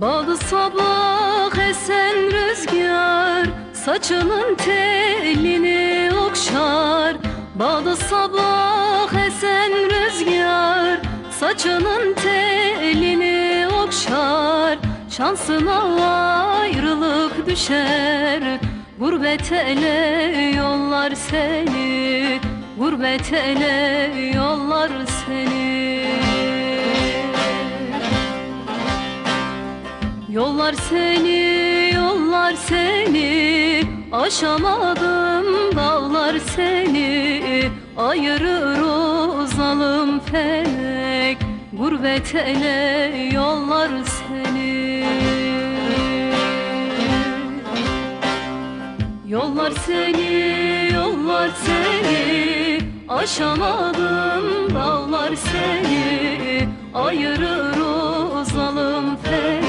Balı sabah esen rüzgar Saçının telini okşar. Balı sabah esen rüzgar Saçının telini okşar. Şansına ayrılık düşer Gurbet ele yollar seni. Gurbet ele yollar seni. Yollar seni, yollar seni. Aşamadım dağlar seni. Ayırır o zalim felek. Gurbet ele yollar seni. Yollar seni, yollar seni. Aşamadım dağlar seni. Ayırır o zalim felek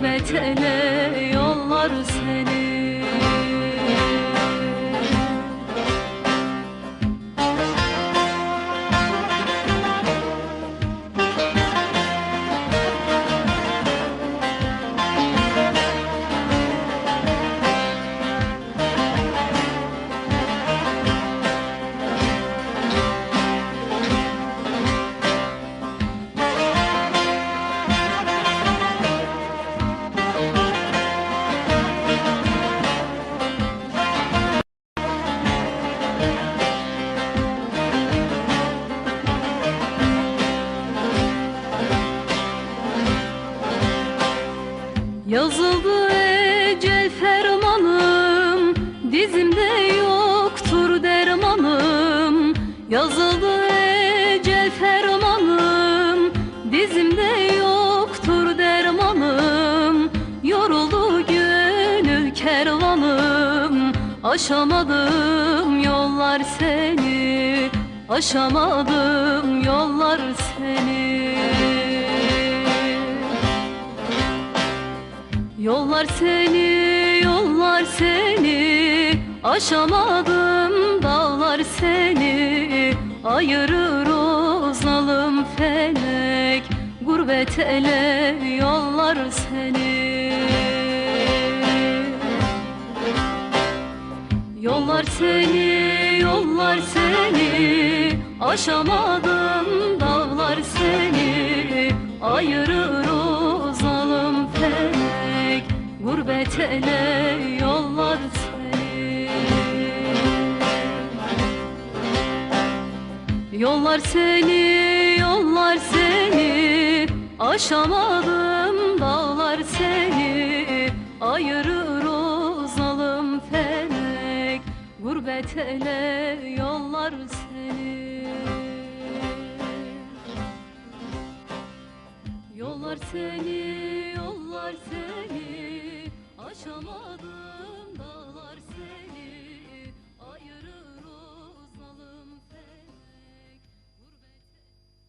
Gurbet ele Yazıldı ecel fermanım Dizimde yoktur dermanım. Yazıldı ecel fermanım Dizimde yoktur dermanım. Yoruldu gönül kervanım Aşamadım yollar seni. Aşamadım yollar seni Yollar seni, yollar seni. Aşamadım dağlar seni. Ayırır o zalim felek. Gurbet ele yollar seni. Yollar seni, yollar seni. Aşamadım dağlar seni. Ayırır Ele yollar seni. Yollar seni, yollar seni. Aşamadım dağlar seni. Ayırır o zalim felek. Gurbet ele yollar seni. Yollar seni, yollar seni Aşamadım